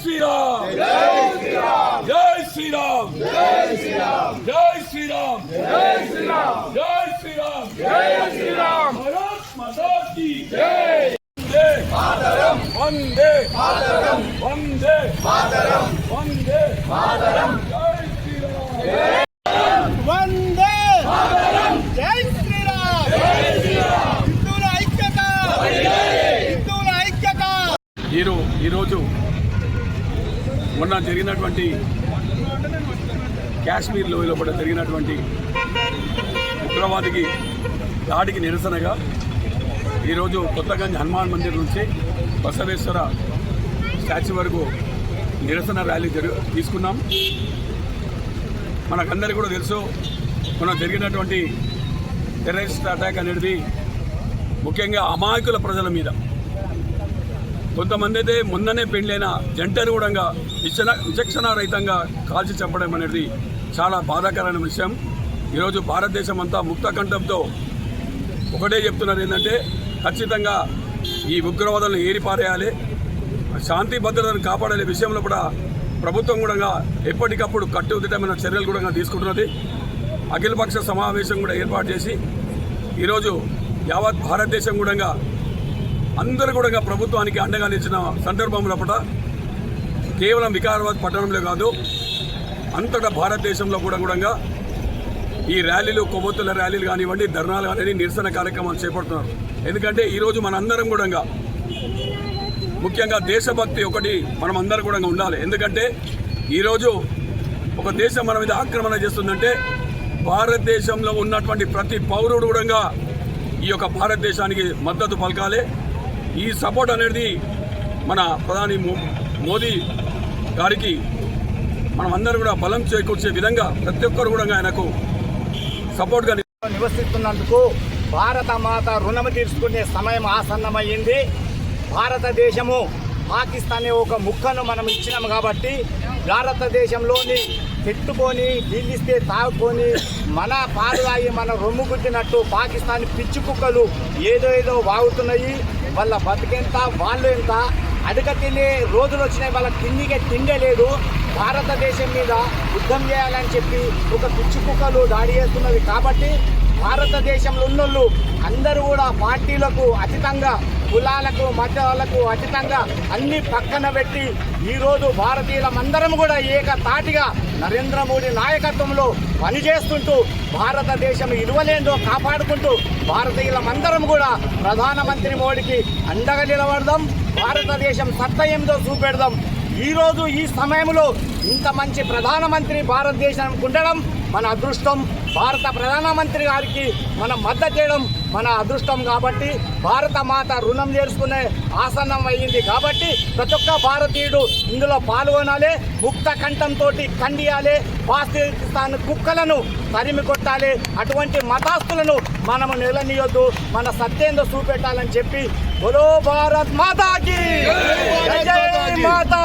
ஸ்ரீராம் ஜெய் ஸ்ரீராம் ஜெய் ஸ்ரீராம் ஜெய் ஸ்ரீராம் ஜெய் ஸ்ரீராம் ஜெய் ஸ்ரீராம் ஜெய் ஸ்ரீராம் ஜெய் ஸ்ரீராம் பாரத் மாதா கி ஜெய் வந்தே மாதரம் வந்தே மாதரம் வந்தே மாதரம் வந்தே மாதரம் మొన్న జరిగినటువంటి కాశ్మీర్ లోయలో కూడా జరిగినటువంటి ఉగ్రవాదికి దాడికి నిరసనగా ఈరోజు కొత్తగంజ్ హనుమాన్ మందిర్ నుంచి బసవేశ్వర స్టాచ్యూ వరకు నిరసన ర్యాలీ జరు తీసుకున్నాం. మనకందరికీ కూడా తెలుసు మనం జరిగినటువంటి టెర్రరిస్ట్ అటాక్ అనేది ముఖ్యంగా అమాయకుల ప్రజల మీద కొంతమంది అయితే మొన్ననే పెళ్ళైన జంటను కూడా విచన విచక్షణారహితంగా కాల్చి చంపడం అనేది చాలా బాధాకరమైన విషయం. ఈరోజు భారతదేశం అంతా ముక్త కంఠంతో ఒకటే చెప్తున్నారు ఏంటంటే ఖచ్చితంగా ఈ ఉగ్రవాదాలను ఏరిపారేయాలి శాంతి భద్రతను కాపాడాలి విషయంలో కూడా ప్రభుత్వం కూడా ఎప్పటికప్పుడు కట్టుదిట్టమైన చర్యలు కూడా తీసుకుంటున్నది. అఖిలపక్ష సమావేశం కూడా ఏర్పాటు చేసి ఈరోజు యావత్ భారతదేశం కూడా అందరూ కూడా ప్రభుత్వానికి అండగా నిలిచిన సందర్భంలో కూడా కేవలం వికారాబాద్ పట్టణంలో కాదు అంతటా భారతదేశంలో కూడా కూడా ఈ ర్యాలీలు కొవ్వొత్తుల ర్యాలీలు కానివ్వండి ధర్నాలు కానివ్వండి నిరసన కార్యక్రమాలు చేపడుతున్నారు. ఎందుకంటే ఈరోజు మనందరం కూడా ముఖ్యంగా దేశభక్తి ఒకటి మనం అందరం కూడా ఉండాలి. ఎందుకంటే ఈరోజు ఒక దేశం మన మీద ఆక్రమణ చేస్తుందంటే భారతదేశంలో ఉన్నటువంటి ప్రతి పౌరుడు కూడా ఈ యొక్క భారతదేశానికి మద్దతు పలకాలి. ఈ సపోర్ట్ అనేది మన ప్రధాని మోదీ గారికి మనం అందరూ కూడా బలం చేకూర్చే విధంగా ప్రతి ఒక్కరు కూడా ఆయనకు సపోర్ట్గా నివసిస్తున్నందుకు భారత మాత రుణము తీర్చుకునే సమయం ఆసన్నమైంది. భారతదేశము పాకిస్తాన్ అనే ఒక ముక్కను మనం ఇచ్చినాము కాబట్టి భారతదేశంలోని పెట్టుకొని నీళ్ళిస్తే తాగుకొని మన పాలు మన రొమ్ము గుద్దినట్టు పాకిస్తాన్ పిచ్చి కుక్కలు ఏదో ఏదో వాగుతున్నాయి. వాళ్ళ బతికెంత వాళ్ళు ఎంత? అడగ తినే రోజులు వచ్చినాయి వాళ్ళ తిండికే తిండే లేదు. భారతదేశం మీద యుద్ధం చేయాలని చెప్పి ఒక పిచ్చి కుక్కలు దాడి చేస్తున్నది కాబట్టి భారతదేశంలో ఉన్నోళ్ళు అందరూ కూడా పార్టీలకు అతీతంగా కులాలకు మతాలకు అతీతంగా అన్ని పక్కన పెట్టి ఈరోజు భారతీయులమందరం కూడా ఏకతాటిగా నరేంద్ర మోడీ నాయకత్వంలో పనిచేస్తుంటూ భారతదేశం ఇరువలేందో కాపాడుకుంటూ భారతీయులమందరం కూడా ప్రధానమంత్రి మోడీకి అండగా నిలబడదాం భారతదేశం సత్తా ఏందో చూపెడదాం. ఈరోజు ఈ సమయంలో ఇంత మంచి ప్రధానమంత్రి భారతదేశానికి ఉండడం మన అదృష్టం. భారత ప్రధానమంత్రి గారికి మనం మద్దతు చేయడం మన అదృష్టం కాబట్టి భారత మాత రుణం చేర్చుకునే ఆసనం అయ్యింది కాబట్టి ప్రతి ఒక్క భారతీయుడు ఇందులో పాల్గొనాలి ముక్త కంఠంతో ఖండియాలి పాకిస్తాన్ కుక్కలను తరిమి కొట్టాలి. అటువంటి మతాస్తులను మనము నిలనీయొద్దు మన సత్యేందో చూపెట్టాలని చెప్పి బోలో భారత్ మాతాకి. మాతా.